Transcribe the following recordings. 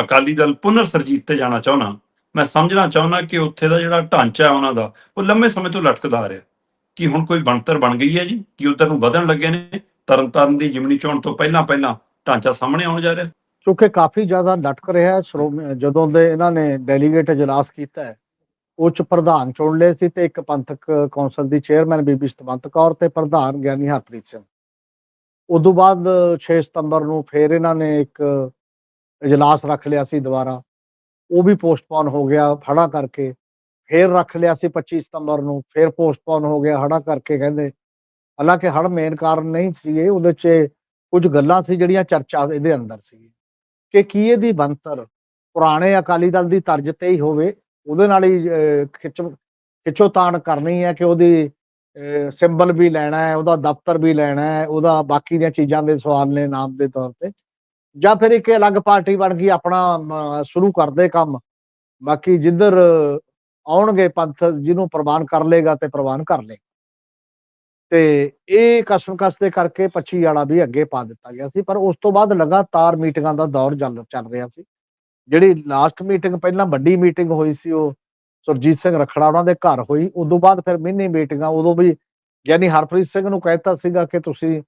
ਅਕਾਲੀ ਦਲ ਪੁਨਰ ਸਰਜੀਤ ਤੇ ਜਾਣਾ ਚਾਹੁੰਦਾ। ਮੈਂ ਸਮਝਣਾ ਚਾਹੁੰਦਾ ਕਿ ਉੱਥੇ ਦਾ ਜਿਹੜਾ ਢਾਂਚਾ ਹੈ ਉਹਨਾਂ ਦਾ, ਉਹ ਲੰਮੇ ਸਮੇਂ ਤੋਂ ਲਟਕਦਾ ਆ ਰਿਹਾ। ਕੀ ਹੁਣ ਕੋਈ ਬਣਤਰ ਬਣ ਗਈ ਹੈ ਜੀ? ਕਿ ਉਧਰ ਨੂੰ ਵਧਣ ਲੱਗੇ ਨੇ? ਤਰਨਤਾਰਨ ਦੀ ਜਿਮਨੀ ਚੋਣ ਤੋਂ ਪਹਿਲਾਂ ਪਹਿਲਾਂ ਢਾਂਚਾ ਸਾਹਮਣੇ ਆਉਣ ਜਾ ਰਿਹਾ। ਕਿਉਂਕਿ ਕਾਫੀ ਜ਼ਿਆਦਾ ਲਟਕ ਰਿਹਾ ਹੈ। ਜਦੋਂ ਦੇ ਇਹਨਾਂ ਨੇ ਡੈਲੀਗੇਟ ਇਜਲਾਸ ਕੀਤਾ ਹੈ ਉਹ ਚ ਪ੍ਰਧਾਨ ਚੁਣ ਲਏ ਸੀ ਤੇ ਇੱਕ ਪੰਥਕ ਕੌਂਸਲ ਦੀ ਚੇਅਰਮੈਨ ਬੀਬੀ ਸਤਵੰਤ ਕੌਰ ਤੇ ਪ੍ਰਧਾਨ ਗਿਆਨੀ ਹਰਪ੍ਰੀਤ ਸਿੰਘ। ਉਦੋਂ ਬਾਅਦ 6 ਸਤੰਬਰ ਨੂੰ ਫੇਰ ਇਹਨਾਂ ਨੇ ਇੱਕ ਇਜਲਾਸ ਰੱਖ ਲਿਆ ਸੀ ਦੁਬਾਰਾ। ਉਹ ਵੀ ਪੋਸਟਪੋਨ ਹੋ ਗਿਆ ਹੜਾ ਕਰਕੇ। ਫੇਰ ਰੱਖ ਲਿਆ ਸੀ 25 ਸਤੰਬਰ ਨੂੰ, ਫੇਰ ਪੋਸਟਪੋਨ ਹੋ ਗਿਆ ਹੜਾ ਕਰਕੇ ਕਹਿੰਦੇ। ਹਾਲਾਂਕਿ ਹੜ ਮੇਨ ਕਾਰਨ ਨਹੀਂ ਸੀਗੇ, ਉਹਦੇ 'ਚ ਕੁਝ ਗੱਲਾਂ ਸੀ ਜਿਹੜੀਆਂ ਚਰਚਾ ਇਹਦੇ ਅੰਦਰ ਸੀ ਕਿ ਕੀ ਇਹਦੀ ਬੰਤਰ ਪੁਰਾਣੇ ਅਕਾਲੀ ਦਲ ਦੀ ਤਰਜ਼ ਤੇ ਹੀ ਹੋਵੇ, ਉਹਦੇ ਨਾਲ ਹੀ ਖਿੱਚ ਖਿੱਚੋ ਤਾਣ ਕਰਨੀ ਹੈ ਕਿ ਉਹਦੀ ਸਿੰਬਲ ਵੀ ਲੈਣਾ ਹੈ, ਉਹਦਾ ਦਫ਼ਤਰ ਵੀ ਲੈਣਾ ਹੈ, ਉਹਦਾ ਬਾਕੀ ਦੀਆਂ ਚੀਜ਼ਾਂ ਦੇ ਸਵਾਲ ਨੇ ਨਾਮ ਦੇ ਤੌਰ ਤੇ। ਜਾਂ ਫਿਰ ਇੱਕ ਅਲੱਗ ਪਾਰਟੀ ਬਣ ਗਈ, ਆਪਣਾ ਸ਼ੁਰੂ ਕਰਦੇ ਕੰਮ। ਬਾਕੀ ਜਿੱਧਰ ਆਉਣਗੇ ਪੰਥ, ਜਿਹਨੂੰ ਪ੍ਰਵਾਨ ਕਰ ਲੇਗਾ ਤੇ ਪ੍ਰਵਾਨ ਕਰ ਲੇ ਤੇ ਇਹ ਕਸ਼ਮਕਸ਼ ਦੇ ਕਰਕੇ 25 ਵਾਲਾ ਵੀ ਅੱਗੇ ਪਾ ਦਿੱਤਾ ਗਿਆ ਸੀ, ਪਰ ਉਸ ਤੋਂ ਬਾਅਦ ਲਗਾਤਾਰ ਮੀਟਿੰਗਾਂ ਦਾ ਦੌਰ ਚੱਲ ਚੱਲ ਰਿਹਾ ਸੀ। ਜਿਹੜੀ ਲਾਸਟ ਮੀਟਿੰਗ, ਪਹਿਲਾਂ ਵੱਡੀ ਮੀਟਿੰਗ ਹੋਈ ਸੀ, ਉਹ ਸੁਰਜੀਤ ਸਿੰਘ ਰਖੜਾ ਉਹਨਾਂ ਦੇ ਘਰ ਹੋਈ। ਉਦੋਂ ਬਾਅਦ ਫਿਰ ਮਿੰਨੀ ਮੀਟਿੰਗਾਂ, ਉਦੋਂ ਵੀ ਯਾਨੀ ਹਰਪ੍ਰੀਤ ਸਿੰਘ ਨੂੰ ਕਹਿਤਾ ਸੀਗਾ ਕਿ ਤੁਸੀਂ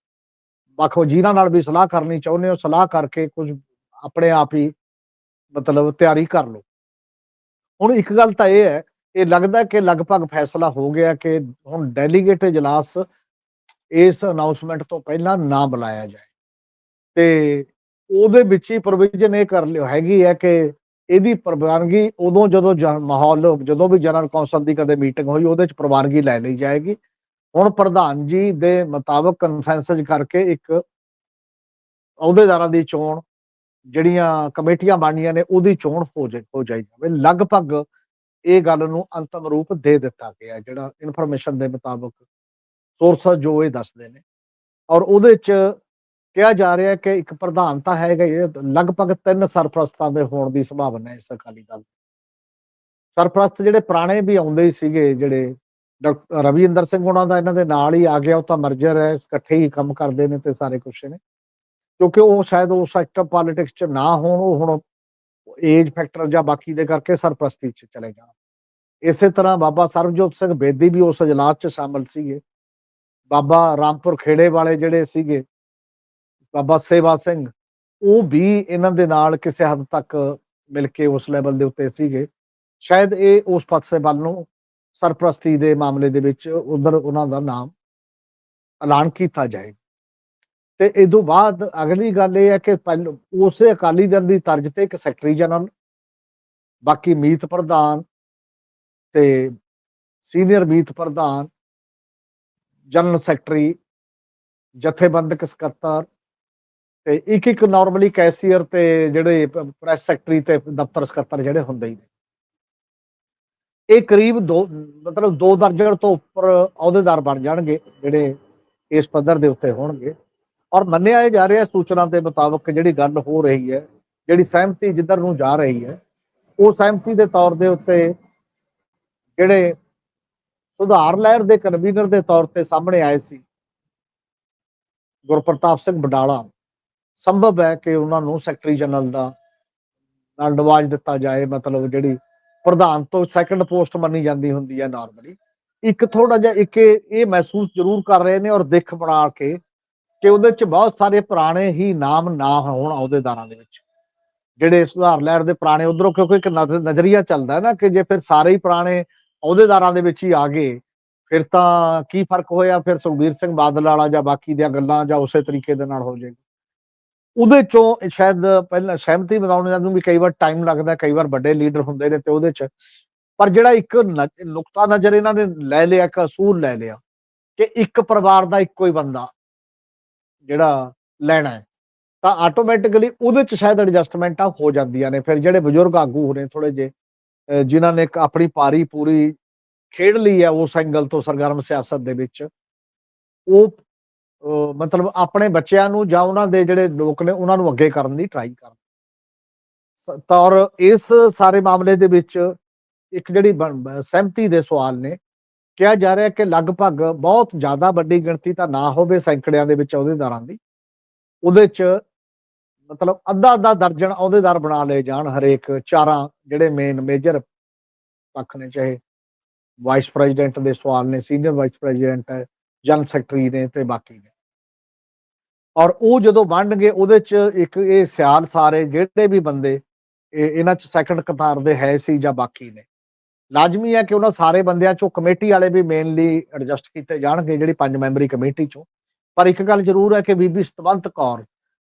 ਵੱਖ ਵਜ਼ੀਰਾਂ ਨਾਲ ਵੀ ਸਲਾਹ ਕਰਨੀ ਚਾਹੁੰਦੇ ਹੋ, ਸਲਾਹ ਕਰਕੇ ਕੁਝ ਆਪਣੇ ਆਪ ਹੀ ਮਤਲਬ ਤਿਆਰੀ ਕਰ ਲਓ। ਹੁਣ ਇੱਕ ਗੱਲ ਤਾਂ ਇਹ ਹੈ, ਇਹ ਲੱਗਦਾ ਕਿ ਲਗਭਗ ਫੈਸਲਾ ਹੋ ਗਿਆ ਕਿ ਹੁਣ ਡੈਲੀਗੇਟ ਇਜਲਾਸ ਇਸ ਅਨਾਉਂਸਮੈਂਟ ਤੋਂ ਪਹਿਲਾਂ ਨਾ ਬੁਲਾਇਆ ਜਾਏ। ਤੇ ਉਹਦੇ ਵਿੱਚ ਹੀ ਪ੍ਰੋਵੀਜ਼ਨ ਇਹ ਕਰ ਲਿਓ, ਹੈਗੀ ਹੈ ਕਿ ਇਹਦੀ ਪ੍ਰਵਾਨਗੀ ਉਦੋਂ ਜਦੋਂ ਜ- ਮਾਹੌਲ ਜਦੋਂ ਵੀ ਜਨਰਲ ਕੌਂਸਲ ਦੀ ਕਦੇ ਮੀਟਿੰਗ ਹੋਈ, ਉਹਦੇ ਚ ਪ੍ਰਵਾਨਗੀ ਲੈ ਲਈ ਜਾਏਗੀ। ਹੁਣ ਪ੍ਰਧਾਨ ਜੀ ਦੇ ਮੁਤਾਬਕ ਕੰਸੈਂਸਸ ਕਰਕੇ ਇੱਕ ਅਹੁਦੇਦਾਰਾਂ ਦੀ ਚੋਣ ਜਿਹੜੀਆਂ ਕਮੇਟੀਆਂ ਬਣਨੀਆਂ ਨੇ ਉਹਦੀ ਚੋਣ ਹੋ ਜਾਏ ਹੋ ਜਾਈ ਜਾਵੇ। ਲਗਭਗ ਇਹ ਗੱਲ ਨੂੰ ਅੰਤਮ ਰੂਪ ਦੇ ਦਿੱਤਾ ਗਿਆ ਜਿਹੜਾ ਇਨਫੋਰਮੇਸ਼ਨ ਦੇ ਮੁਤਾਬਕ ਸੋਰਸ ਜੋ ਇਹ ਦੱਸਦੇ ਨੇ। ਔਰ ਉਹਦੇ ਚ ਕਿਹਾ ਜਾ ਰਿਹਾ ਕਿ ਇੱਕ ਪ੍ਰਧਾਨ ਤਾਂ ਹੈਗਾ ਹੀ ਹੈ, ਲਗਭਗ ਤਿੰਨ ਸਰਪ੍ਰਸਤਾਂ ਦੇ ਹੋਣ ਦੀ ਸੰਭਾਵਨਾ ਹੈ ਇਸ ਅਕਾਲੀ ਦਲ ਸਰਪ੍ਰਸਤ ਜਿਹੜੇ ਪੁਰਾਣੇ ਵੀ ਆਉਂਦੇ ਸੀਗੇ ਜਿਹੜੇ ਡਾਕਟਰ ਰਵਿੰਦਰ ਸਿੰਘ ਉਹਨਾਂ ਦਾ ਇਹਨਾਂ ਦੇ ਨਾਲ ਹੀ ਆ ਗਿਆ, ਉਹ ਤਾਂ ਮਰਜਰ ਹੈ, ਇਕੱਠੇ ਹੀ ਕੰਮ ਕਰਦੇ ਨੇ ਤੇ ਸਾਰੇ ਕੁਛ ਨੇ। ਕਿਉਂਕਿ ਉਹ ਸ਼ਾਇਦ ਉਸ ਐਕਟਿਵ ਪੋਲਿਟਿਕਸ ਚ ਨਾ ਹੋਣ, ਉਹ ਹੁਣ ਏਜ ਫੈਕਟਰ ਜਾਂ ਬਾਕੀ ਦੇ ਕਰਕੇ ਸਰਪ੍ਰਸਤੀ ਚ ਚਲੇ ਜਾਣ। ਇਸੇ ਤਰ੍ਹਾਂ ਬਾਬਾ ਸਰਬਜੋਤ ਸਿੰਘ ਬੇਦੀ ਵੀ ਉਸ ਇਜਲਾਸ ਚ ਸ਼ਾਮਲ ਸੀਗੇ। ਬਾਬਾ ਰਾਮਪੁਰ ਖੇੜੇ ਵਾਲੇ ਜਿਹੜੇ ਸੀਗੇ, ਬਾਬਾ ਸੇਵਾ ਸਿੰਘ, ਉਹ ਵੀ ਇਹਨਾਂ ਦੇ ਨਾਲ ਕਿਸੇ ਹੱਦ ਤੱਕ ਮਿਲ ਕੇ ਉਸ ਲੈਵਲ ਦੇ ਉੱਤੇ ਸੀਗੇ। ਸ਼ਾਇਦ ਇਹ ਉਸ ਪਾਸੇ ਵੱਲ ਨੂੰ ਸਰਪ੍ਰਸਤੀ ਦੇ ਮਾਮਲੇ ਦੇ ਵਿੱਚ ਉਧਰ ਉਹਨਾਂ ਦਾ ਨਾਮ ਐਲਾਨ ਕੀਤਾ ਜਾਏ। ਤੇ ਇਹ ਤੋਂ ਬਾਅਦ ਅਗਲੀ ਗੱਲ ਇਹ ਹੈ ਕਿ ਪਹਿਲ, ਉਸੇ ਅਕਾਲੀ ਦਲ ਦੀ ਤਰਜ਼ ਤੇ ਇੱਕ ਸੈਕਟਰੀ ਜਨਰਲ, ਬਾਕੀ ਮੀਤ ਪ੍ਰਧਾਨ ਤੇ ਸੀਨੀਅਰ ਮੀਤ ਪ੍ਰਧਾਨ, ਜਨਰਲ ਸੈਕਟਰੀ, ਜਥੇਬੰਦਕ ਸਕੱਤਰ ਤੇ ਇੱਕ ਇੱਕ ਨਾਰਮਲੀ ਕੈਸ਼ੀਅਰ ਤੇ ਜਿਹੜੇ ਪ੍ਰੈਸ ਸੈਕਟਰੀ ਤੇ ਦਫ਼ਤਰ ਸਕੱਤਰ ਜਿਹੜੇ ਹੁੰਦੇ ਹੀ ਨੇ। ਇਹ ਕਰੀਬ ਦੋ, ਮਤਲਬ ਦੋ ਦਰਜਨ ਤੋਂ ਉੱਪਰ ਅਹੁਦੇਦਾਰ ਬਣ ਜਾਣਗੇ, ਜਿਹੜੇ ਇਸ ਪੱਧਰ ਦੇ ਉੱਤੇ ਹੋਣਗੇ। ਔਰ ਮੰਨਿਆ ਜਾ ਰਿਹਾ ਸੂਚਨਾ ਦੇ ਮੁਤਾਬਕ ਜਿਹੜੀ ਗੱਲ ਹੋ ਰਹੀ ਹੈ, ਜਿਹੜੀ ਸਹਿਮਤੀ ਜਿੱਧਰ ਨੂੰ ਜਾ ਰਹੀ ਹੈ, ਉਹ ਸਹਿਮਤੀ ਦੇ ਤੌਰ ਦੇ ਉੱਤੇ ਜਿਹੜੇ ਸੁਧਾਰ ਲਹਿਰ ਦੇ ਕਨਵੀਨਰ ਦੇ ਤੌਰ ਤੇ ਸਾਹਮਣੇ ਆਏ ਸੀ, ਗੁਰਪ੍ਰਤਾਪ ਸਿੰਘ ਬਡਾਲਾ ਸੰਭਵ ਹੈ ਕਿ ਉਹਨਾਂ ਨੂੰ ਸੈਕਟਰੀ ਜਨਰਲ ਦਾ ਨਾਲ ਨਵਾਜ ਦਿੱਤਾ ਜਾਏ, ਮਤਲਬ ਜਿਹੜੀ ਪ੍ਰਧਾਨ ਤੋਂ ਸੈਕੰਡ ਪੋਸਟ ਮੰਨੀ ਜਾਂਦੀ ਹੁੰਦੀ ਹੈ ਨਾਰਮਲੀ ਇੱਕ ਥੋੜਾ ਜਿਹਾ ਇੱਕ ਇਹ ਮਹਿਸੂਸ ਜ਼ਰੂਰ ਕਰ ਰਹੇ ਨੇ ਔਰ ਦਿੱਖ ਬਣਾ ਕੇ ਕਿ ਉਹਦੇ ਚ ਬਹੁਤ ਸਾਰੇ ਪੁਰਾਣੇ ਹੀ ਨਾਮ ਨਾ ਹੋਣ ਅਹੁਦੇਦਾਰਾਂ ਦੇ ਵਿੱਚ। ਜਿਹੜੇ ਸੁਧਾਰ ਲਹਿਰ ਦੇ ਪੁਰਾਣੇ ਉਧਰੋਂ ਕਿਉਂਕਿ ਇੱਕ ਨਜ਼- ਨਜ਼ਰੀਆ ਚੱਲਦਾ ਨਾ ਕਿ ਜੇ ਫਿਰ ਸਾਰੇ ਹੀ ਪੁਰਾਣੇ ਅਹੁਦੇਦਾਰਾਂ ਦੇ ਵਿੱਚ ਹੀ ਆ ਗਏ, ਫਿਰ ਤਾਂ ਕੀ ਫ਼ਰਕ ਹੋਇਆ? ਫਿਰ ਸੁਖਬੀਰ ਸਿੰਘ ਬਾਦਲ ਵਾਲਾ ਜਾਂ ਬਾਕੀ ਦੀਆਂ ਗੱਲਾਂ ਜਾਂ ਉਸੇ ਤਰੀਕੇ ਦੇ ਨਾਲ ਹੋ ਜਾਏਗਾ। ਉਹਦੇ ਚੋਂ ਸ਼ਾਇਦ ਪਹਿਲਾਂ ਸਹਿਮਤੀ ਬਣਾਉਣ ਨੂੰ ਵੀ ਕਈ ਵਾਰ ਟਾਈਮ ਲੱਗਦਾ, ਕਈ ਵਾਰ ਵੱਡੇ ਲੀਡਰ ਹੁੰਦੇ ਨੇ ਤੇ ਉਹਦੇ ਚ। ਪਰ ਜਿਹੜਾ ਇੱਕ ਨੁਕਤਾ ਨਜ਼ਰ ਇਹਨਾਂ ਨੇ ਲੈ ਲਿਆ, ਇੱਕ ਅਸੂਲ ਲੈ ਲਿਆ ਕਿ ਇੱਕ ਪਰਿਵਾਰ ਦਾ ਇੱਕੋ ਹੀ ਬੰਦਾ ਜਿਹੜਾ ਲੈਣਾ ਹੈ, ਤਾਂ ਆਟੋਮੈਟਿਕਲੀ ਉਹਦੇ ਚ ਸ਼ਾਇਦ ਐਡਜਸਟਮੈਂਟਾਂ ਹੋ ਜਾਂਦੀਆਂ ਨੇ। ਫਿਰ ਜਿਹੜੇ ਬਜ਼ੁਰਗ ਆਗੂ ਹੋਣੇ ਥੋੜੇ ਜੇ ਅਹ ਜਿਨ੍ਹਾਂ ਨੇ ਇੱਕ ਆਪਣੀ ਪਾਰੀ ਪੂਰੀ ਖੇਡ ਲਈ ਹੈ ਉਸ ਐਂਗਲ ਤੋਂ ਸਰਗਰਮ ਸਿਆਸਤ ਦੇ ਵਿੱਚ, ਉਹ ਮਤਲਬ ਆਪਣੇ ਬੱਚਿਆਂ ਨੂੰ ਜਾਂ ਉਹਨਾਂ ਦੇ ਜਿਹੜੇ ਲੋਕ ਨੇ, ਉਹਨਾਂ ਨੂੰ ਅੱਗੇ ਕਰਨ ਦੀ ਟਰਾਈ ਕਰਨ। ਸ- ਤਾਂ ਔਰ ਇਸ ਸਾਰੇ ਮਾਮਲੇ ਦੇ ਵਿੱਚ ਇੱਕ ਜਿਹੜੀ ਬਣ- ਸਹਿਮਤੀ ਦੇ ਸਵਾਲ ਨੇ। ਕਿਹਾ ਜਾ ਰਿਹਾ ਕਿ ਲਗਭਗ ਬਹੁਤ ਜ਼ਿਆਦਾ ਵੱਡੀ ਗਿਣਤੀ ਤਾਂ ਨਾ ਹੋਵੇ ਸੈਂਕੜਿਆਂ ਦੇ ਵਿੱਚ ਅਹੁਦੇਦਾਰਾਂ ਦੀ, ਉਹਦੇ ਚ ਮਤਲਬ ਅੱਧਾ ਅੱਧਾ ਦਰਜਨ ਅਹੁਦੇਦਾਰ ਬਣਾ ਲਏ ਜਾਣ, ਹਰੇਕ ਚਾਰਾਂ ਜਿਹੜੇ ਮੇਨ ਮੇਜਰ ਪੱਖ ਨੇ, ਚਾਹੇ ਵਾਈਸ ਪ੍ਰੈਜ਼ੀਡੈਂਟ ਦੇ ਸਵਾਲ ਨੇ ਸੀਨੀਅਰ ਵਾਈਸ ਪ੍ਰੈਜ਼ੀਡੈਂਟ ਹੈ ਜਨਰਲ ਸੈਕਟਰੀ ਨੇ ਤੇ ਬਾਕੀ ਨੇ। ਔਰ ਉਹ ਜਦੋਂ ਵੰਡਣਗੇ, ਉਹਦੇ ਚ ਇੱਕ ਇਹ ਸਿਆਲ ਸਾਰੇ, ਜਿਹੜੇ ਵੀ ਬੰਦੇ, ਇਹ- ਇਹਨਾਂ ਚ ਸੈਕੰਡ ਕਤਾਰ ਦੇ ਹੈ ਸੀ ਜਾਂ ਬਾਕੀ ਨੇ। ਲਾਜ਼ਮੀ ਹੈ ਕਿ ਉਹਨਾਂ ਸਾਰੇ ਬੰਦਿਆਂ ਚੋਂ ਕਮੇਟੀ ਵਾਲੇ ਵੀ ਮੇਨਲੀ ਐਡਜਸਟ ਕੀਤੇ ਜਾਣਗੇ, ਜਿਹੜੀ ਪੰਜ ਮੈਂਬਰੀ ਕਮੇਟੀ ਚੋਂ। ਪਰ ਇੱਕ ਗੱਲ ਜ਼ਰੂਰ ਹੈ ਕਿ ਬੀਬੀ ਸਤਵੰਤ ਕੌਰ,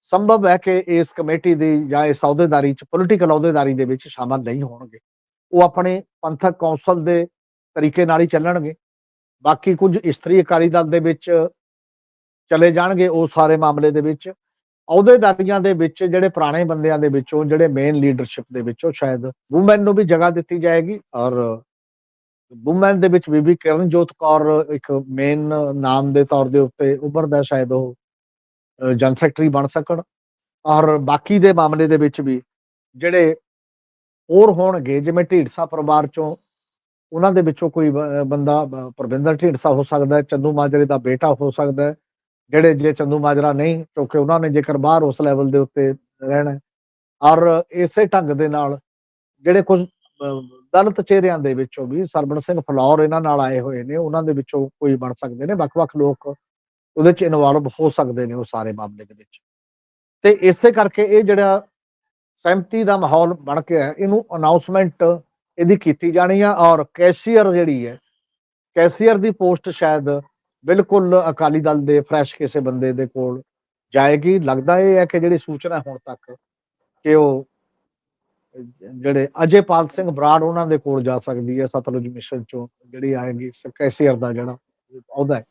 ਸੰਭਵ ਹੈ ਕਿ ਇਸ ਕਮੇਟੀ ਦੀ ਜਾਂ ਇਸ ਅਹੁਦੇਦਾਰੀ ਚ ਪੋਲੀਟੀਕਲ ਅਹੁਦੇਦਾਰੀ ਦੇ ਵਿੱਚ ਸ਼ਾਮਲ ਨਹੀਂ ਹੋਣਗੇ। ਉਹ ਆਪਣੇ ਪੰਥਕ ਕੌਂਸਲ ਦੇ ਤਰੀਕੇ ਨਾਲ ਹੀ ਚੱਲਣਗੇ। ਬਾਕੀ ਕੁਝ ਇਸਤਰੀ ਅਕਾਲੀ ਦਲ ਦੇ ਵਿੱਚ ਚਲੇ ਜਾਣਗੇ ਉਹ ਸਾਰੇ ਮਾਮਲੇ ਦੇ ਵਿੱਚ। ਅਹੁਦੇਦਾਰੀਆਂ ਦੇ ਵਿੱਚ ਜਿਹੜੇ ਪੁਰਾਣੇ ਬੰਦਿਆਂ ਦੇ ਵਿੱਚੋਂ ਜਿਹੜੇ ਮੇਨ ਲੀਡਰਸ਼ਿਪ ਦੇ ਵਿੱਚੋਂ ਸ਼ਾਇਦ ਵੂਮਨ ਨੂੰ ਵੀ ਜਗ੍ਹਾ ਦਿੱਤੀ ਜਾਏਗੀ। ਔਰ ਵੂਮਨ ਦੇ ਵਿੱਚ ਬੀਬੀ ਕਿਰਨਜੋਤ ਕੌਰ ਇੱਕ ਮੇਨ ਨਾਮ ਦੇ ਤੌਰ ਦੇ ਉੱਤੇ ਉੱਭਰਦਾ ਸ਼ਾਇਦ ਉਹ ਅਹ, ਜਨ ਸੈਕਟਰੀ ਬਣ ਸਕਣ। ਔਰ ਬਾਕੀ ਦੇ ਮਾਮਲੇ ਦੇ ਵਿੱਚ ਵੀ ਜਿਹੜੇ ਹੋਰ ਹੋਣਗੇ ਜਿਵੇਂ ਢੀਂਡਸਾ ਪਰਿਵਾਰ ਚੋਂ ਉਹਨਾਂ ਦੇ ਵਿੱਚੋਂ ਕੋਈ ਬੰਦਾ ਬ- ਪ੍ਰਵਿੰਦਰ ਢੀਂਡਸਾ ਹੋ ਸਕਦਾ ਹੈ ਚੰਦੂ ਮਾਜਰੇ ਦਾ ਬੇਟਾ ਹੋ ਸਕਦਾ ਹੈ ਜਿਹੜੇ ਜੇ ਚੰਦੂ ਮਾਜਰਾ ਨਹੀਂ ਕਿਉਂਕਿ ਉਹਨਾਂ ਨੇ ਜੇਕਰ ਬਾਹਰ ਉਸ ਲੈਵਲ ਦੇ ਉੱਤੇ ਰਹਿਣਾ ਔਰ ਇਸੇ ਢੰਗ ਦੇ ਨਾਲ ਜਿਹੜੇ ਕੁਝ ਅਹ, ਦਲਿਤ ਚਿਹਰਿਆਂ ਦੇ ਵਿੱਚੋਂ ਵੀ ਸਰਬਣ ਸਿੰਘ ਫਲੌਰ ਇਹਨਾਂ ਨਾਲ ਆਏ ਹੋਏ ਨੇ ਉਹਨਾਂ ਦੇ ਵਿੱਚੋਂ ਕੋਈ ਬਣ ਸਕਦੇ ਨੇ ਵੱਖ-ਵੱਖ ਲੋਕ ਉਹਦੇ ਚ ਇਨਵੋਲਵ ਹੋ ਸਕਦੇ ਨੇ ਉਹ ਸਾਰੇ ਮਾਮਲੇ ਦੇ ਵਿੱਚ। ਤੇ ਇਸੇ ਕਰਕੇ ਇਹ ਜਿਹੜਾ ਸਹਿਮਤੀ ਦਾ ਮਾਹੌਲ ਬਣ ਕੇ ਹੈ ਇਹਨੂੰ ਅਨਾਉਂਸਮੈਂਟ ਇਹਦੀ ਕੀਤੀ ਜਾਣੀ ਆ ਔਰ ਕੈਸ਼ੀਅਰ ਜਿਹੜੀ ਹੈ, ਕੈਸ਼ੀਅਰ ਦੀ ਪੋਸਟ ਸ਼ਾਇਦ ਬਿਲਕੁਲ ਅਕਾਲੀ ਦਲ ਦੇ ਫਰੈਸ਼ ਕਿਸੇ ਬੰਦੇ ਦੇ ਕੋਲ ਜਾਏਗੀ। ਲੱਗਦਾ ਇਹ ਹੈ ਕਿ ਜਿਹੜੀ ਸੂਚਨਾ ਹੁਣ ਤੱਕ ਕਿ ਉਹ ਜਿਹੜੇ ਅਜੇਪਾਲ ਸਿੰਘ ਬਰਾੜ ਉਹਨਾਂ ਦੇ ਕੋਲ ਜਾ ਸਕਦੀ ਹੈ, ਸਤਲੁਜ ਮਿਸ਼ਨ ਚੋਂ ਜਿਹੜੀ ਆਏਗੀ ਕੈਸ਼ੀਅਰ ਦਾ ਜਿਹੜਾ ਅਹੁਦਾ ਹੈ।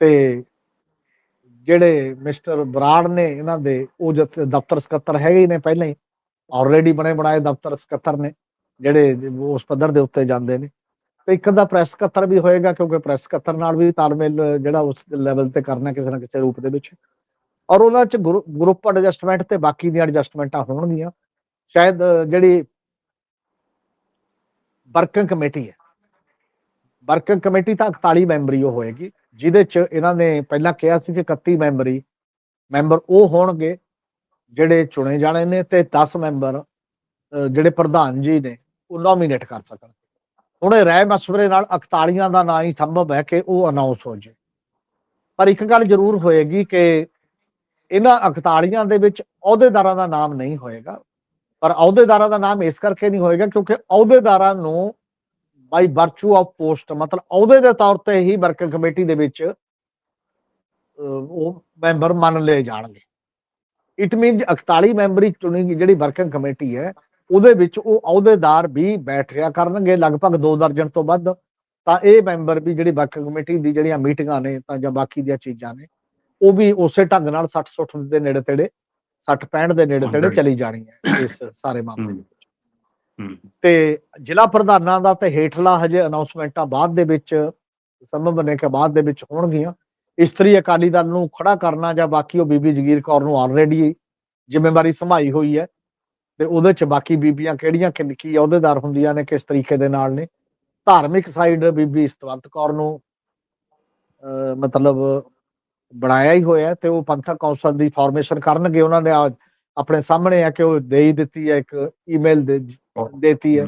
ਤੇ ਜਿਹੜੇ ਮਿਸਟਰ ਬਰਾੜ ਨੇ ਇਹਨਾਂ ਦੇ ਉਹ ਜਥ- ਦਫ਼ਤਰ ਸਕੱਤਰ ਹੈਗੇ ਹੀ ਨੇ ਪਹਿਲਾਂ ਹੀ ਆਲਰੇਡੀ ਬਣੇ ਬਣਾਏ ਦਫ਼ਤਰ ਸਕੱਤਰ ਨੇ। ਜਿਹੜੇ ਉਸ ਪੱਧਰ ਦੇ ਉੱਤੇ ਜਾਂਦੇ ਨੇ। ਤੇ ਇੱਕ ਦਾ ਪ੍ਰੈਸ ਸਕੱਤਰ ਵੀ ਹੋਏਗਾ, ਕਿਉਂਕਿ ਪ੍ਰੈਸ ਸਕੱਤਰ ਨਾਲ ਵੀ ਤਾਲਮੇਲ ਜਿਹੜਾ ਉਸ ਲੈਵਲ ਤੇ ਕਰਨਾ ਕਿਸੇ ਨਾ ਕਿਸੇ ਰੂਪ ਦੇ ਵਿੱਚ। ਔਰ ਉਹਨਾਂ ਚ ਗਰੁੱਪ ਐਡਜਸਟਮੈਂਟ ਤੇ ਬਾਕੀ ਦੀਆਂ ਐਡਜਸਟਮੈਂਟਾਂ ਹੋਣਗੀਆਂ। ਸ਼ਾਇਦ ਜਿਹੜੀ ਵਰਕਿੰਗ ਕਮੇਟੀ ਹੈ। ਵਰਕਿੰਗ ਕਮੇਟੀ ਤਾਂ 41 ਮੈਂਬਰੀ ਉਹ ਹੋਏਗੀ, ਜਿਹਦੇ ਚ ਇਹਨਾਂ ਨੇ ਪਹਿਲਾਂ ਕਿਹਾ ਸੀ ਕਿ 31 ਮੈਂਬਰੀ, ਮੈਂਬਰ ਉਹ ਹੋਣਗੇ, ਜਿਹੜੇ ਚੁਣੇ ਜਾਣੇ ਨੇ ਤੇ 10 ਮੈਂਬਰ ਜਿਹੜੇ ਪ੍ਰਧਾਨ ਜੀ ਨੇ। ਉਹ ਨੋਮੀਨੇਟ ਕਰ ਸਕਣ। ਹੁਣ ਇਹ ਰਾਏ ਮਸ਼ਵਰੇ ਨਾਲ 41 ਦਾ ਨਾਂ ਹੀ ਸੰਭਵ ਹੈ ਕਿ ਉਹ ਅਨਾਉਂਸ ਹੋ ਜੇ। ਪਰ ਇੱਕ ਗੱਲ ਜ਼ਰੂਰ ਹੋਏਗੀ ਕਿ ਇਹਨਾਂ 41 ਦੇ ਵਿੱਚ ਅਹੁਦੇਦਾਰਾਂ ਦਾ ਨਾਮ ਨਹੀਂ ਹੋਏਗਾ। ਪਰ ਅਹੁਦੇਦਾਰਾਂ ਦਾ ਨਾਮ ਇਸ ਕਰਕੇ ਨਹੀਂ ਹੋਏਗਾ ਕਿਉਂਕਿ ਅਹੁਦੇਦਾਰਾਂ ਨੂੰ ਬਾਈ ਵਰਚੂ ਆਫ ਪੋਸਟ ਮਤਲਬ ਅਹੁਦੇ ਦੇ ਤੌਰ ਤੇ ਹੀ ਵਰਕਿੰਗ ਕਮੇਟੀ ਦੇ ਵਿੱਚ ਉਹ ਮੈਂਬਰ ਮੰਨ ਲਏ ਜਾਣਗੇ। ਇਟ ਮੀਨਸ 41 ਮੈਂਬਰੀ ਚੁਣੀ ਗਈ ਜਿਹੜੀ ਵਰਕਿੰਗ ਕਮੇਟੀ ਹੈ ਉਹਦੇ ਵਿੱਚ ਉਹ ਅਹੁਦੇਦਾਰ ਵੀ ਬੈਠਿਆ ਕਰਨਗੇ ਲਗਭਗ 2 ਦਰਜਨ ਤੋਂ ਵੱਧ। ਤਾਂ ਇਹ ਮੈਂਬਰ ਵੀ ਜਿਹੜੀ ਵਰਕਿੰਗ ਕਮੇਟੀ ਦੀ ਜਿਹੜੀਆਂ ਮੀਟਿੰਗਾਂ ਨੇ ਤਾਂ ਜਾਂ ਬਾਕੀ ਦੀਆਂ ਚੀਜ਼ਾਂ ਨੇ ਉਹ ਵੀ ਉਸੇ ਢੰਗ ਨਾਲ 60 60 ਦੇ ਨੇੜੇ ਤੇੜੇ 60 65 ਦੇ ਨੇੜੇ ਤੇੜੇ ਚਲੀ ਜਾਣੀ ਹੈ ਇਸ ਸਾਰੇ ਮਾਮਲੇ ਹਮ, ਹਮ, ਤੇ ਜ਼ਿਲ੍ਹਾ ਪ੍ਰਧਾਨਾਂ ਦਾ ਤੇ ਹੇਠਲਾ ਹਜੇ ਅਨਾਉਂਸਮੈਂਟਾਂ ਬਾਅਦ ਦੇ ਵਿੱਚ ਸੰਭਵ ਨੇ ਕਿ ਬਾਅਦ ਦੇ ਵਿੱਚ ਹੋਣਗੀਆਂ। ਇਸਤਰੀ ਅਕਾਲੀ ਦਲ ਨੂੰ ਖੜਾ ਕਰਨਾ ਜਾਂ ਬਾਕੀ ਉਹ ਬੀਬੀ ਜਗੀਰ ਕੌਰ ਨੂੰ ਆਲਰੇਡੀ ਜ਼ਿੰਮੇਵਾਰੀ ਸੰਭਾਈ ਹੋਈ ਹੈ। ਤੇ ਉਹਦੇ ਚ ਬਾਕੀ ਬੀਬੀਆਂ ਕਿਹੜੀਆਂ ਕਿੰਨ ਕੀ ਅਹੁਦੇਦਾਰ ਹੁੰਦੀਆਂ ਨੇ ਕਿਸ ਤਰੀਕੇ ਦੇ ਨਾਲ ਨੇ। ਧਾਰਮਿਕ ਸਾਈਡ ਬੀਬੀ ਸਤਵੰਤ ਕੌਰ ਨੂੰ ਮਤਲਬ ਬਣਾਇਆ ਹੀ ਹੋਇਆ ਤੇ ਉਹ ਪੰਥਕ ਕੌਂਸਲ ਦੀ ਫਾਰਮੇਸ਼ਨ ਕਰਨਗੇ। ਉਹਨਾਂ ਨੇ ਆਪਣੇ ਸਾਹਮਣੇ ਆ ਕਿ ਉਹ ਦੇ ਹੀ ਦਿੱਤੀ ਹੈ ਇੱਕ ਈਮੇਲ ਦੇ ਦੇਤੀ ਹੈ।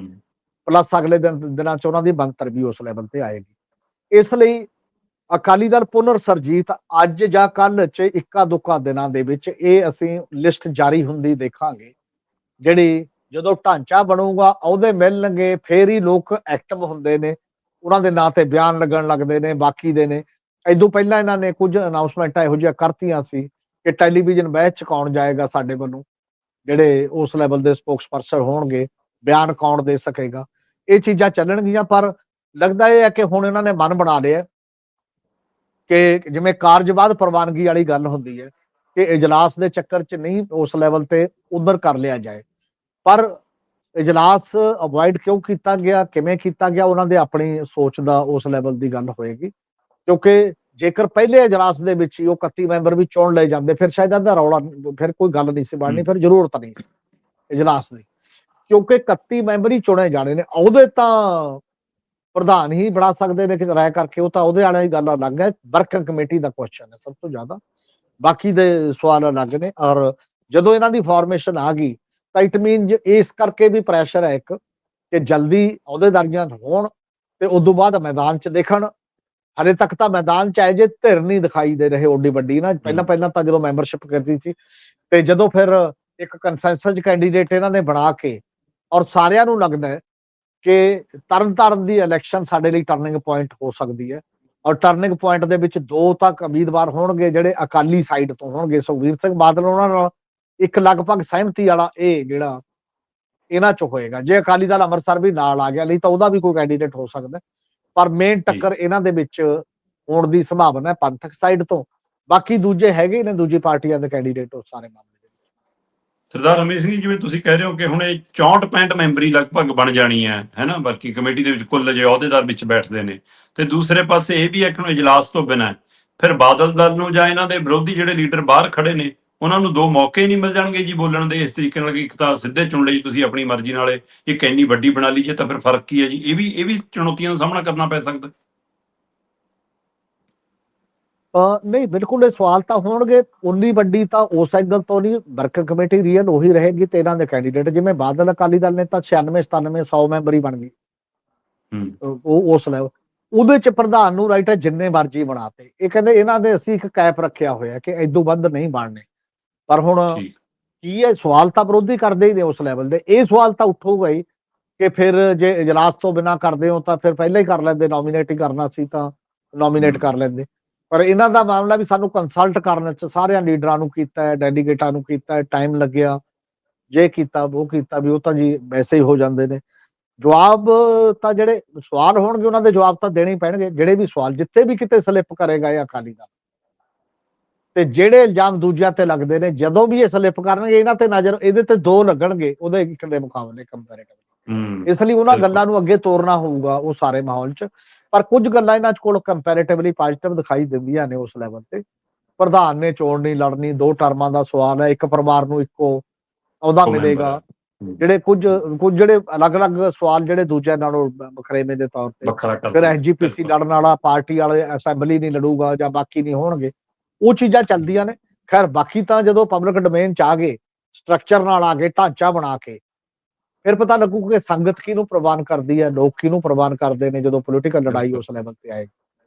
ਪਲੱਸ ਅਗਲੇ ਦਿਨ ਦਿਨਾਂ ਚ ਉਹਨਾਂ ਦੀ ਬਣਤਰ ਵੀ ਉਸ ਲੈਵਲ ਤੇ ਆਏਗੀ। ਇਸ ਲਈ ਅਕਾਲੀ ਦਲ ਪੁਨਰ ਸਰਜੀਤ ਅੱਜ ਜਾਂ ਕੱਲ ਚ ਇੱਕਾ ਦੁੱਕਾ ਦਿਨਾਂ ਦੇ ਵਿੱਚ ਇਹ ਅਸੀਂ ਲਿਸਟ ਜਾਰੀ ਹੁੰਦੀ ਦੇਖਾਂਗੇ। ਜਿਹੜੀ ਜਦੋਂ ਢਾਂਚਾ ਬਣੂਗਾ, ਉਹਦੇ ਮਿਲਣਗੇ, ਫੇਰ ਹੀ ਲੋਕ ਐਕਟਿਵ ਹੁੰਦੇ ਨੇ। ਉਹਨਾਂ ਦੇ ਨਾਂ ਤੇ ਬਿਆਨ ਲੱਗਣ ਲੱਗਦੇ ਨੇ, ਬਾਕੀ ਦੇ ਨੇ। ਇਦੋਂ ਪਹਿਲਾਂ ਇਹਨਾਂ ਨੇ ਕੁਝ ਅਨਾਉਂਸਮੈਂਟਾਂ ਇਹੋ ਜਿਹੀਆਂ ਕਰਤੀਆਂ ਸੀ ਕਿ ਟੈਲੀਵਿਜ਼ਨ ਬਹਿਸ ਚ ਕੌਣ ਜਾਏਗਾ ਸਾਡੇ ਵੱਲੋਂ। ਜਿਹੜੇ ਉਸ ਲੈਵਲ ਦੇ ਸਪੋਕਸਪਰਸਨ ਹੋਣਗੇ, ਬਿਆਨ ਕੌਣ ਦੇ ਸਕੇਗਾ। ਇਹ ਚੀਜ਼ਾਂ ਚੱਲਣਗੀਆਂ, ਪਰ ਲੱਗਦਾ ਇਹ ਹੈ ਕਿ ਹੁਣ ਇਹਨਾਂ ਨੇ ਮਨ ਬਣਾ ਲਿਆ ਕਿ ਜਿਵੇਂ ਕਾਰਜਵਾਦ ਪ੍ਰਵਾਨਗੀ ਵਾਲੀ ਗੱਲ ਹੁੰਦੀ ਹੈ ਕਿ ਇਜਲਾਸ ਦੇ ਚੱਕਰ 'ਚ ਨਹੀਂ ਉਸ ਲੈਵਲ ਤੇ ਉਧਰ ਕਰ ਲਿਆ ਜਾਏ। ਪਰ ਇਜਲਾਸ ਅਵੋਇਡ ਕਿਉਂ ਕੀਤਾ ਗਿਆ ਕਿਵੇਂ ਕੀਤਾ ਗਿਆ ਉਹਨਾਂ ਦੇ ਆਪਣੀ ਸੋਚ ਦਾ ਉਸ ਲੈਵਲ ਦੀ ਗੱਲ ਹੋਏਗੀ। ਕਿਉਂਕਿ ਜੇਕਰ ਪਹਿਲੇ ਇਜਲਾਸ ਦੇ ਵਿੱਚ ਹੀ ਉਹ 31 ਮੈਂਬਰ ਵੀ ਚੁਣ ਲਏ ਜਾਂਦੇ ਫਿਰ ਸ਼ਾਇਦ ਇਹਦਾ ਰੌਲਾ ਫਿਰ ਕੋਈ ਗੱਲ ਨਹੀਂ ਸੀ ਬਣਨੀ ਫਿਰ ਜ਼ਰੂਰਤ ਨਹੀਂ ਸੀ ਇਜਲਾਸ ਦੀ। ਕਿਉਂਕਿ 31 ਮੈਂਬਰ ਹੀ ਚੁਣੇ ਜਾਣੇ ਨੇ ਅਹੁਦੇ ਤਾਂ ਪ੍ਰਧਾਨ ਹੀ ਬਣਾ ਸਕਦੇ ਨੇ ਕਿ ਰਾਇ ਕਰਕੇ ਉਹ ਤਾਂ ਉਹਦੇ ਵਾਲੀ ਹੀ ਗੱਲ ਅਲੱਗ ਹੈ ਵਰਕਿੰਗ ਕਮੇਟੀ ਦਾ ਕੁਐਸਚਨ ਹੈ ਸਭ ਤੋਂ ਜ਼ਿਆਦਾ। ਬਾਕੀ ਦੇ ਸਵਾਲ ਅਲੱਗ ਨੇ ਔਰ ਜਦੋਂ ਇਹਨਾਂ ਦੀ ਫਾਰਮੇਸ਼ਨ ਆ ਗਈ ਤਾਂ ਇਟ ਮੀਨ ਇਸ ਕਰਕੇ ਵੀ ਪ੍ਰੈਸ਼ਰ ਹੈ ਇੱਕ ਕਿ ਜਲਦੀ ਅਹੁਦੇਦਾਰੀਆਂ ਹੋਣ ਤੇ ਉਸ ਤੋਂ ਬਾਅਦ ਮੈਦਾਨ 'ਚ ਦੇਖਣ। ਹਲੇ ਤੱਕ ਤਾਂ ਮੈਦਾਨ 'ਚ ਆਏ ਜੇ ਧਿਰ ਨਹੀਂ ਦਿਖਾਈ ਦੇ ਰਹੇ ਓਡੀ ਵੱਡੀ ਨਾ। ਪਹਿਲਾਂ ਪਹਿਲਾਂ ਤਾਂ ਜਦੋਂ ਮੈਂਬਰਸ਼ਿਪ ਕਰਦੀ ਸੀ ਤੇ ਜਦੋਂ ਫਿਰ ਇੱਕ ਕੰਸੈਂਸਸ ਕੈਂਡੀਡੇਟ ਇਹਨਾਂ ਨੇ ਬਣਾ ਕੇ ਔਰ ਸਾਰਿਆਂ ਨੂੰ ਲੱਗਦਾ ਹੈ ਕਿ ਤਰਨਤਾਰਨ ਦੀ ਇਲੈਕਸ਼ਨ ਸਾਡੇ ਲਈ ਟਰਨਿੰਗ ਪੁਆਇੰਟ ਹੋ ਸਕਦੀ ਹੈ। ਔਰ ਟਰਨਿੰਗ ਪੁਆਇੰਟ ਦੇ ਵਿੱਚ ਦੋ ਤੱਕ ਉਮੀਦਵਾਰ ਹੋਣਗੇ ਜਿਹੜੇ ਅਕਾਲੀ ਸਾਈਡ ਤੋਂ ਹੋਣਗੇ ਸੁਖਵੀਰ ਸਿੰਘ ਬਾਦਲ ਉਹਨਾਂ ਨਾਲ ਇੱਕ ਲਗਭਗ ਸਹਿਮਤੀ ਵਾਲਾ ਇਹ ਜਿਹੜਾ ਇਹਨਾਂ ਚ ਹੋਏਗਾ ਜੇ ਅਕਾਲੀ ਦਲ ਅੰਮ੍ਰਿਤਸਰ ਵੀ ਨਾਲ ਆ ਗਿਆ ਨਹੀਂ ਤਾਂ ਉਹਦਾ ਵੀ ਕੋਈ ਕੈਂਡੀਡੇਟ ਹੋ ਸਕਦਾ। ਪਰ ਮੇਨ ਟੱਕਰ ਇਹਨਾਂ ਦੇ ਵਿੱਚ ਹੋਣ ਦੀ ਸੰਭਾਵਨਾ ਹੈ ਪੰਥਕ ਸਾਈਡ ਤੋਂ ਬਾਕੀ ਦੂਜੇ ਹੈਗੇ ਨੇ ਦੂਜੀ ਪਾਰਟੀਆਂ ਦੇ ਕੈਂਡੀਡੇਟ ਉਹ ਸਾਰੇ ਮਾਮਲੇ। ਸਰਦਾਰ ਰਮੇਸ਼ ਸਿੰਘ ਜੀ, ਜਿਵੇਂ ਤੁਸੀਂ ਕਹਿ ਰਹੇ ਹੋ ਕਿ ਹੁਣ ਇਹ 64 65 ਮੈਂਬਰੀ ਲਗਭਗ ਬਣ ਜਾਣੀ ਹੈ ਹੈਨਾ? ਬਾਕੀ ਕਮੇਟੀ ਦੇ ਵਿੱਚ ਕੁੱਲ ਜੇ ਅਹੁਦੇਦਾਰ ਵਿੱਚ ਬੈਠਦੇ ਨੇ। ਤੇ ਦੂਸਰੇ ਪਾਸੇ ਇਹ ਵੀ ਹੈ ਕਿ ਹੁਣ ਇਜਲਾਸ ਤੋਂ ਬਿਨਾਂ ਫਿਰ ਬਾਦਲ ਦਲ ਨੂੰ ਜਾਂ ਇਹਨਾਂ ਦੇ ਵਿਰੋਧੀ ਜਿਹੜੇ ਲੀਡਰ ਬਾਹਰ ਖੜੇ ਨੇ ਉਹਨਾਂ ਨੂੰ ਦੋ ਮੌਕੇ ਨਹੀਂ ਮਿਲ ਜਾਣਗੇ ਜੀ ਬੋਲਣ ਦੇ। ਇਸ ਤਰੀਕੇ ਨਾਲ ਕਿ ਇੱਕ ਤਾਂ ਸਿੱਧੇ ਚੁਣ ਲਈ ਤੁਸੀਂ ਆਪਣੀ ਮਰਜ਼ੀ ਨਾਲ ਇੱਕ ਇੰਨੀ ਵੱਡੀ ਬਣਾ ਲਈ ਜੇ ਤਾਂ ਫਿਰ ਫ਼ਰਕ ਕੀ ਹੈ ਜੀ? ਇਹ ਵੀ ਇਹ ਵੀ ਚੁਣੌਤੀਆਂ ਦਾ ਸਾਹਮਣਾ ਕਰਨਾ ਪੈ ਸਕਦਾ। ਨਹੀਂ ਬਿਲਕੁਲ ਇਹ ਸਵਾਲ ਤਾਂ ਹੋਣਗੇ। ਉਨੀ ਵੱਡੀ ਤਾਂ ਉਸ ਐਂਗਲ ਤੋਂ ਨਹੀਂ ਵਰਕਿੰਗ ਕਮੇਟੀ ਰੀਅਲ ਉਹੀ ਰਹੇਗੀ ਤੇ ਇਹਨਾਂ ਦੇ ਕੈਂਡੀਡੇਟ ਜਿਵੇਂ ਬਾਦਲ ਅਕਾਲੀ ਦਲ ਨੇ ਤਾਂ 96 97 100 ਮੈਂਬਰ ਹੀ ਬਣ ਗਈ ਉਹ ਉਸ ਲੈਵਲ ਉਹਦੇ ਚ ਪ੍ਰਧਾਨ ਨੂੰ ਰਾਈਟ ਹੈ ਜਿੰਨੇ ਮਰਜ਼ੀ ਬਣਾਤੇ। ਇਹ ਕਹਿੰਦੇ ਇਹਨਾਂ ਦੇ ਅਸੀਂ ਇੱਕ ਕੈਪ ਰੱਖਿਆ ਹੋਇਆ ਕਿ ਇਦੋਂ ਵੱਧ ਨਹੀਂ ਬਣਨੇ। ਪਰ ਹੁਣ ਕੀ ਹੈ ਸਵਾਲ ਤਾਂ ਵਿਰੋਧੀ ਕਰਦੇ ਹੀ ਨੇ ਉਸ ਲੈਵਲ ਦੇ। ਇਹ ਸਵਾਲ ਤਾਂ ਉੱਠੂਗਾ ਹੀ ਕਿ ਫਿਰ ਜੇ ਇਜਲਾਸ ਤੋਂ ਬਿਨਾ ਕਰਦੇ ਹੋ ਤਾਂ ਫਿਰ ਪਹਿਲਾਂ ਹੀ ਕਰ ਲੈਂਦੇ ਨੋਮੀਨੇਟ ਹੀ ਕਰਨਾ ਸੀ ਤਾਂ ਨੋਮੀਨੇਟ। ਕਰ ਲੈਂਦੇ। ਪਰ ਇਹਨਾਂ ਦਾ ਮਾਮਲਾ ਵੀ ਸਾਨੂੰ ਕੰਸਲਟ ਕਰਨ ਚ ਸਾਰਿਆਂ ਲੀਡਰਾਂ ਨੂੰ ਕੀਤਾ ਹੈ ਡੈਲੀਗੇਟਾਂ ਨੂੰ ਕੀਤਾ ਹੈ ਟਾਈਮ ਲੱਗਿਆ। ਜੇ ਕੀਤਾ ਉਹ ਕੀਤਾ ਵੀ ਉਹ ਤਾਂ ਜੀ ਵੈਸੇ ਹੀ ਹੋ ਜਾਂਦੇ ਨੇ। ਜਵਾਬ ਤਾਂ ਜਿਹੜੇ ਸਵਾਲ ਹੋਣਗੇ ਉਹਨਾਂ ਦੇ ਜਵਾਬ ਤਾਂ ਦੇਣੇ ਹੀ ਪੈਣਗੇ। ਜਿਹੜੇ ਵੀ ਸਵਾਲ ਜਿੱਥੇ ਵੀ ਕਿਤੇ ਸਲਿੱਪ ਕਰੇਗਾ ਇਹ ਅਕਾਲੀ ਦਲ। ਤੇ ਜਿਹੜੇ ਇਲਜ਼ਾਮ ਦੂਜਿਆਂ ਤੇ ਲੱਗਦੇ ਨੇ ਜਦੋਂ ਵੀ ਇਹ ਸਲਿੱਪ ਕਰਨਗੇ ਇਹਨਾਂ ਤੇ ਨਜ਼ਰ ਇਹਦੇ ਤੇ ਦੋ ਲੱਗਣਗੇ ਉਹਦੇ ਇੱਕ ਦੇ ਮੁਕਾਬਲੇ ਕੰਪੈਰੀਟਿਵ ਇਸ ਲਈ ਉਹਨਾਂ। ਗੱਲਾਂ ਨੂੰ ਅੱਗੇ ਤੋਰਨਾ ਹੋਊਗਾ ਉਹ ਸਾਰੇ ਮਾਹੌਲ 'ਚ। ਪਰ ਕੁਝ ਗੱਲਾਂ ਇਹਨਾਂ 'ਚ ਕੋਲ ਕੰਪੈਰੀਟਿਵਲੀ ਪੋਜ਼ਿਟਿਵ ਦਿਖਾਈ ਦਿੰਦੀਆਂ ਨੇ ਉਸ ਲੈਵਲ ਤੇ। ਪ੍ਰਧਾਨ ਨੇ ਚੋਣ ਨਹੀਂ ਲੜਨੀ ਦੋ ਟਰਮਾਂ ਦਾ ਸਵਾਲ ਹੈ ਇੱਕ ਪਰਿਵਾਰ ਨੂੰ ਇੱਕੋ ਅਹੁਦਾ ਮਿਲੇਗਾ। ਜਿਹੜੇ ਕੁਝ ਕੁਝ ਜਿਹੜੇ ਅਲੱਗ-ਅਲੱਗ ਸਵਾਲ ਜਿਹੜੇ ਦੂਜਿਆਂ ਨਾਲੋਂ ਵਖਰੇਵੇਂ ਦੇ ਤੌਰ ਤੇ। ਫਿਰ ਐਸਜੀਪੀਸੀ ਲੜਨ ਵਾਲਾ ਪਾਰਟੀ ਵਾਲੇ ਅਸੈਂਬਲੀ ਨਹੀਂ ਲੜੂਗਾ ਜਾਂ ਬਾਕੀ ਨਹੀਂ ਹੋਣਗੇ। ਉਹ ਚੀਜ਼ਾਂ ਚੱਲਦੀਆਂ ਨੇ। ਖੈਰ ਬਾਕੀ ਤਾਂ ਜਦੋਂ ਪਬਲਿਕ ਡੋਮੇਨ ਚ ਆ ਗਏ ਸਟਰਕਚਰ ਨਾਲ ਆ ਗਏ ਢਾਂਚਾ ਬਣਾ ਕੇ ਫਿਰ ਪਤਾ ਲੱਗੂ ਕਿ ਸੰਗਤ ਕਿਹਨੂੰ ਪ੍ਰਵਾਨ ਕਰਦੀ ਹੈ ਲੋਕ ਕਿਹਨੂੰ ਪ੍ਰਵਾਨ ਕਰਦੇ ਨੇ ਜਦੋਂ ਪੋਲੀਟੀਕਲ ਲੜਾਈ ਉਸ ਲੈਵਲ ਤੇ ਆਏਗੀ।